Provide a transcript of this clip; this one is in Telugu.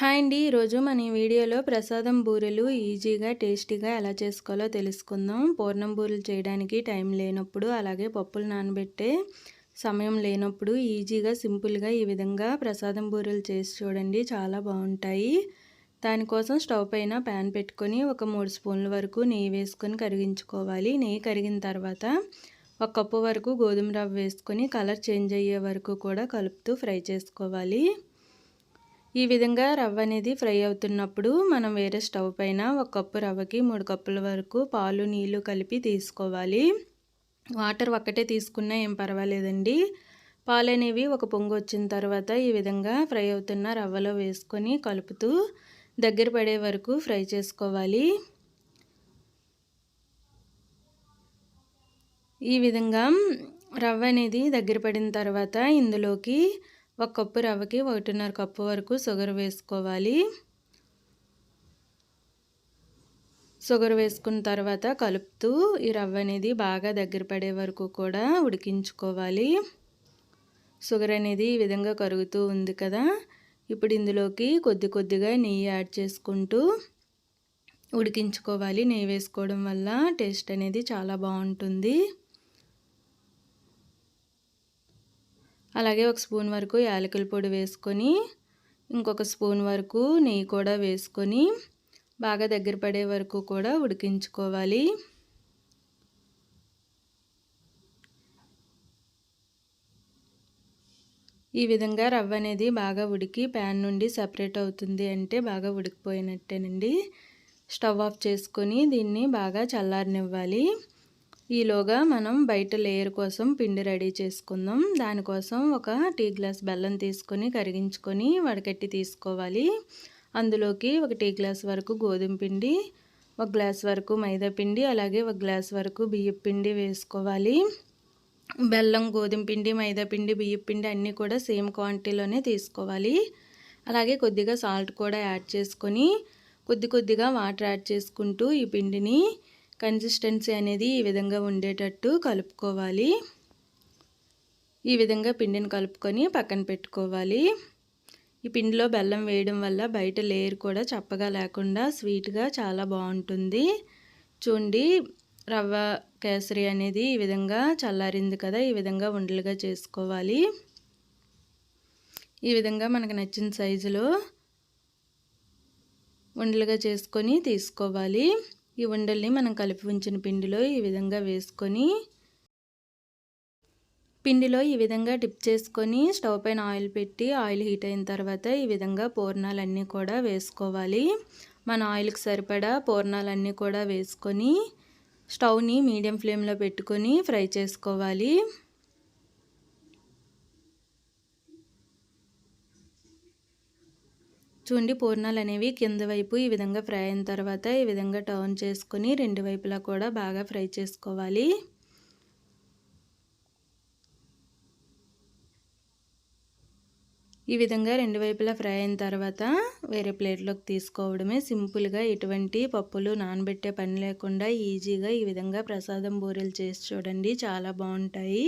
హాయ్ అండి. ఈరోజు మన ఈ వీడియోలో ప్రసాదం బూరెలు ఈజీగా టేస్టీగా ఎలా చేసుకోవాలో తెలుసుకుందాం. పూర్ణం బూరెలు చేయడానికి టైం లేనప్పుడు అలాగే పప్పులు నానబెట్టే సమయం లేనప్పుడు ఈజీగా సింపుల్గా ఈ విధంగా ప్రసాదం బూరెలు చేసి చూడండి. చాలా బాగుంటాయి. దానికోసం స్టవ్ పైన ప్యాన్ పెట్టుకొని ఒక మూడు స్పూన్ల వరకు నెయ్యి వేసుకొని కరిగించుకోవాలి. నెయ్యి కరిగిన తర్వాత ఒక కప్పు వరకు గోధుమ రవ్వ వేసుకొని కలర్ చేంజ్ అయ్యే వరకు కూడా కలుపుతూ ఫ్రై చేసుకోవాలి. ఈ విధంగా రవ్వ అనేది ఫ్రై అవుతున్నప్పుడు మనం వేరే స్టవ్ పైన ఒక కప్పు రవ్వకి మూడు కప్పుల వరకు పాలు నీళ్ళు కలిపి తీసుకోవాలి. వాటర్ ఒక్కటే తీసుకున్నా ఏం పర్వాలేదండి. పాలు అనేవి ఒక పొంగు వచ్చిన తర్వాత ఈ విధంగా ఫ్రై అవుతున్న రవ్వలో వేసుకొని కలుపుతూ దగ్గర పడే వరకు ఫ్రై చేసుకోవాలి. ఈ విధంగా రవ్వ అనేది దగ్గర పడిన తర్వాత ఇందులోకి ఒక కప్పు రవ్వకి ఒకటిన్నర కప్పు వరకు షుగర్ వేసుకోవాలి. షుగర్ వేసుకున్న తర్వాత కలుపుతూ ఈ రవ్వ అనేది బాగా దగ్గర పడే వరకు కూడా ఉడికించుకోవాలి. షుగర్ అనేది ఈ విధంగా కరుగుతూ ఉంది కదా ఇప్పుడు ఇందులోకి కొద్ది కొద్దిగా నెయ్యి యాడ్ చేసుకుంటూ ఉడికించుకోవాలి. నెయ్యి వేసుకోవడం వల్ల టేస్ట్ అనేది చాలా బాగుంటుంది. అలాగే ఒక స్పూన్ వరకు యాలకుల పొడి వేసుకొని ఇంకొక స్పూన్ వరకు నెయ్యి కూడా వేసుకొని బాగా దగ్గర పడే వరకు కూడా ఉడికించుకోవాలి. ఈ విధంగా రవ్వ అనేది బాగా ఉడికి ప్యాన్ నుండి సపరేట్ అవుతుంది అంటే బాగా ఉడికిపోయినట్టేనండి. స్టవ్ ఆఫ్ చేసుకొని దీన్ని బాగా చల్లారనివ్వాలి. ఈలోగా మనం బయట లేయర్ కోసం పిండి రెడీ చేసుకుందాం. దానికోసం ఒక టీ గ్లాస్ బెల్లం తీసుకొని కరిగించుకొని వడకట్టి తీసుకోవాలి. అందులోకి ఒక టీ గ్లాస్ వరకు గోధుమ పిండి ఒక గ్లాస్ వరకు మైదా పిండి అలాగే ఒక గ్లాస్ వరకు బియ్యం పిండి వేసుకోవాలి. బెల్లం గోధుమ పిండి మైదా పిండి బియ్యం పిండి అన్నీ కూడా సేమ్ క్వాంటిటీలోనే తీసుకోవాలి. అలాగే కొద్దిగా సాల్ట్ కూడా యాడ్ చేసుకొని కొద్ది కొద్దిగా వాటర్ యాడ్ చేసుకుంటూ ఈ పిండిని కన్సిస్టెన్సీ అనేది ఈ విధంగా ఉండేటట్టు కలుపుకోవాలి. ఈ విధంగా పిండిని కలుపుకొని పక్కన పెట్టుకోవాలి. ఈ పిండిలో బెల్లం వేయడం వల్ల బయట లేయర్ కూడా చప్పగా లేకుండా స్వీట్గా చాలా బాగుంటుంది. చూడండి రవ్వ కేసరి అనేది ఈ విధంగా చల్లారింది కదా ఈ విధంగా ఉండలుగా చేసుకోవాలి. ఈ విధంగా మనకు నచ్చిన సైజులో ఉండలుగా చేసుకొని తీసుకోవాలి. ఈ ఉండల్ని మనం కలిపి ఉంచిన పిండిలో ఈ విధంగా వేసుకొని పిండిలో ఈ విధంగా డిప్ చేసుకొని స్టవ్ పైన ఆయిల్ పెట్టి ఆయిల్ హీట్ అయిన తర్వాత ఈ విధంగా పూర్ణాలన్నీ కూడా వేసుకోవాలి. మన ఆయిల్కి సరిపడా పూర్ణాలన్నీ కూడా వేసుకొని స్టవ్ని మీడియం ఫ్లేమ్లో పెట్టుకొని ఫ్రై చేసుకోవాలి. చూడండి పూర్ణాలు అనేవి కింద వైపు ఈ విధంగా ఫ్రై అయిన తర్వాత ఈ విధంగా టర్న్ చేసుకొని రెండు వైపులా కూడా బాగా ఫ్రై చేసుకోవాలి. ఈ విధంగా రెండు వైపులా ఫ్రై అయిన తర్వాత వేరే ప్లేట్లోకి తీసుకోవడమే. సింపుల్గా ఎటువంటి పప్పులు నానబెట్టే పని లేకుండా ఈజీగా ఈ విధంగా ప్రసాదం బూరెలు చేసి చూడండి. చాలా బాగుంటాయి.